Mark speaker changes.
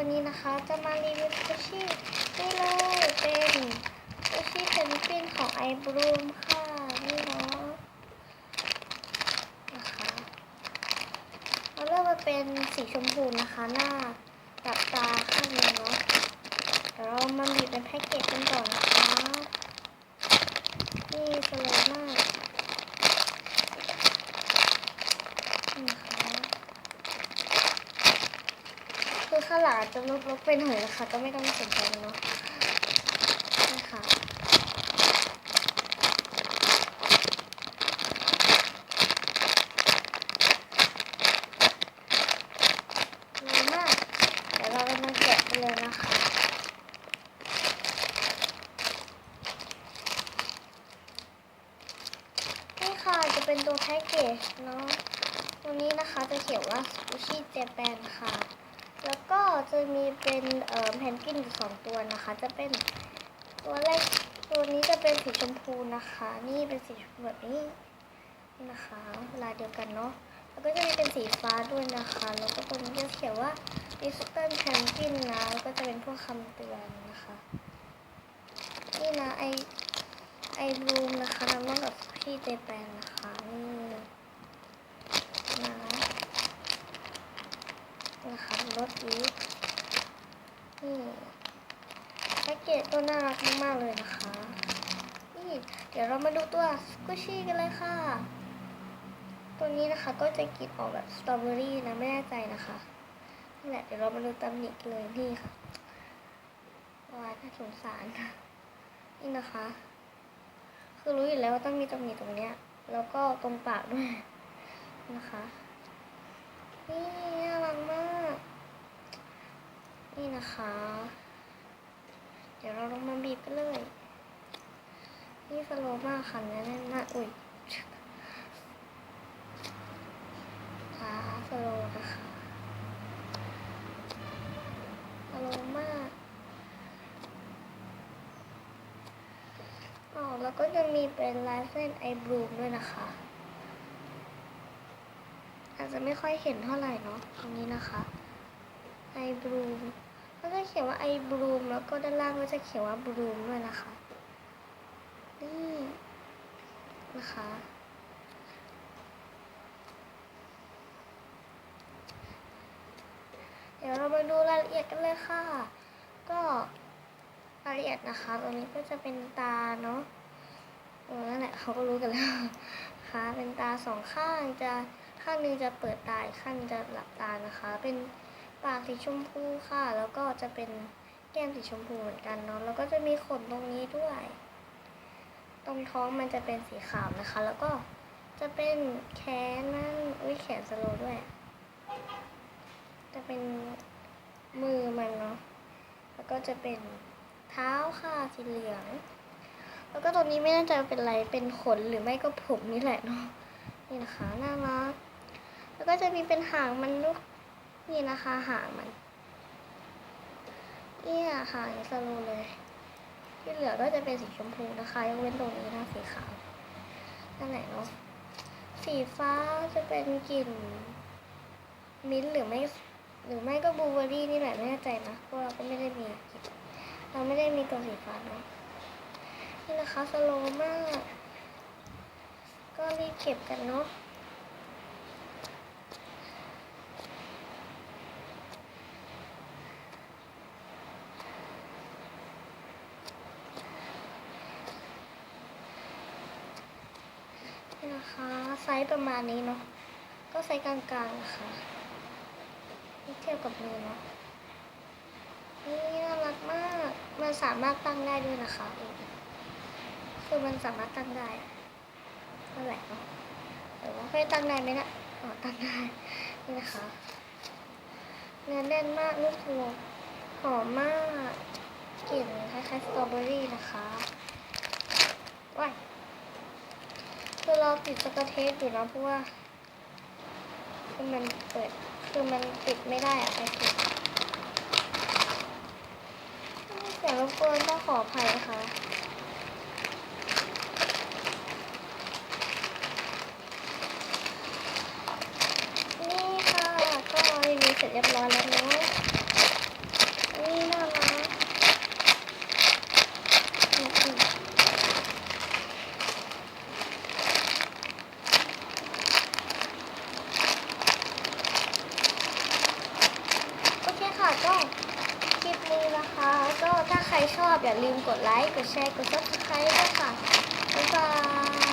Speaker 1: วันนี้นะคะจะมารีวิวคุชชี่นี่เลยเป็นคุชชี่เพนกวินของไอบรูมค่ะนี่เนาะนะคะเราเริ่มมาเป็นสีชมพูนะคะหน้ากับตาข้างนึงเนาะเดี๋ยวเรามาบีบเป็นแพ็กเกจกันก่อนนะคะ นี่สวยมากนี่นะคะ คือข้าง หลาจจะลบๆไปหน่อยนะคะ ก็ไม่ต้องสนใจเนาะนี่ค่ะดีมากเดี๋ยวเราจะมาแกะกันเลยนะคะนี่ค่ะจะเป็นตัวแพ็กเกจเนาะ ตัวนี้นะคะจะเขียนว่าซูชิเจแปนค่ะ แล้วก็จะมีเป็นเอ่อแพนกวินสองตัวนะคะ จะเป็นตัวแรกตัวนี้จะเป็นสีชมพูนะคะ นี่เป็นสีแบบนี้นี่นะคะลายเดียวกันเนาะแล้วก็จะมีเป็นสีฟ้าด้วยนะคะ แล้วก็ตรงนี้จะเขียนว่า i s t e r n Penguin นะแล้วก็จะเป็นพวกคำเตือนนะคะนี่นะไอไอบลูมนะคะน้ำมันกับพี่เจแปนนะคะนี่นะ นะคะรถนี้นี่แพ็กเกจตัวน่ารักมากๆเลยนะคะ นี่เดี๋ยวเรามาดูตัวสกูชี่กันเลยค่ะ ตัวนี้นะคะก็จะกลินออกแบบสตรอเบอรี่นะไม่แน่ใจนะคะนี่แหละเดี๋ยวเรามาดูตำหนิกันเลยนี่ค่ะวายน่าสงสารค่ะนี่นะคะ คือรู้อยู่แล้วว่าต้องมีตำหนิตรงเนี้ย แล้วก็ตรงปากด้วยนะคะ นี่น่ารักมาก นี่นะคะ เดี๋ยวเราลงมาบีบกันเลย นี่สโลมากค่ะแน่นนะอุ้ยขาสโลนะคะสโลมากอ๋อแล้วก็จะมีเป็นลายเส้นไอบลูมด้วยนะคะอาจจะไม่ค่อยเห็นเท่าไหร่เนาะตรงนี้นะคะไอบลูม ก็จะเขียนว่าไอบลูมแล้วก็ด้านล่างก็จะเขียนว่าบลูมด้วยนะคะ นี่นะคะ เดี๋ยวเรามาดูรายละเอียดกันเลยค่ะ ก็รายละเอียดนะคะตรงนี้ก็จะเป็นตาเนาะเออนั่นแหละเขาก็รู้กันแล้วค่ะเป็นตาสองข้างจะข้างนึงจะเปิดตาอีกข้างนึงจะหลับตานะคะ เป็น ปากสีชมพูค่ะ แล้วก็จะเป็นแก้มสีชมพูเหมือนกันเนาะ แล้วก็จะมีขนตรงนี้ด้วย ตรงท้องมันจะเป็นสีขาวนะคะ แล้วก็จะเป็นแขนนั่น อุ้ยแขนสโลด้วย จะเป็นมือมันเนาะ แล้วก็จะเป็นเท้าค่ะสีเหลือง แล้วก็ตรงนี้ไม่แน่ใจว่าเป็นอะไร เป็นขนหรือไม่ก็ผมนี่แหละเนาะ นี่นะคะน่ารัก แล้วก็จะมีเป็นหางมันลูก นี่นะคะหางมันเนี่ยหางสโลเลย ที่เหลือก็จะเป็นสีชมพูนะคะยกเว้นตรงนี้นะสีขาวนั่นแหละเนาะสีฟ้าจะเป็นกลิ่นมิ้นท์หรือไม่หรือไม่ก็บลูเบอร์รี่นี่แหละไม่แน่ใจนะเพราะเราก็ไม่ได้มีเราไม่ได้มีตัวสีฟ้าเนาะนี่นะคะสโลมาก ก็รีบเก็บกันเนาะ นะคะ ไซส์ประมาณนี้เนาะ ก็ไซส์กลางๆนะคะเทียบกับมือเนาะ นี่น่ารักมาก มันสามารถตั้งได้ด้วยนะคะคือมันสามารถตั้งได้นั่นแหละเนาะแต่ว่าให้ตั้งได้ไหมนะอ๋อตั้งได้ นี่นะคะเนื้อแน่นมากลูกหัวหอมมากกลิ่นคล้ายๆสตรอเบอรี่นะคะว้ายคือเรา ติดสกอตเทปอยู่นะเพราะว่าคือมันเปิดคือมันติดไม่ได้อะไปติดเสียงรบกวนต้องขออภัยนะคะนี่ค่ะก็รีวิวเสร็จเรียบร้อยแล้วนะ คลิปนี้นะคะ ก็ถ้าใครชอบอย่าลืมกดไลค์ กดแชร์ กดซับสไครต์ด้วยค่ะ บ๊ายบาย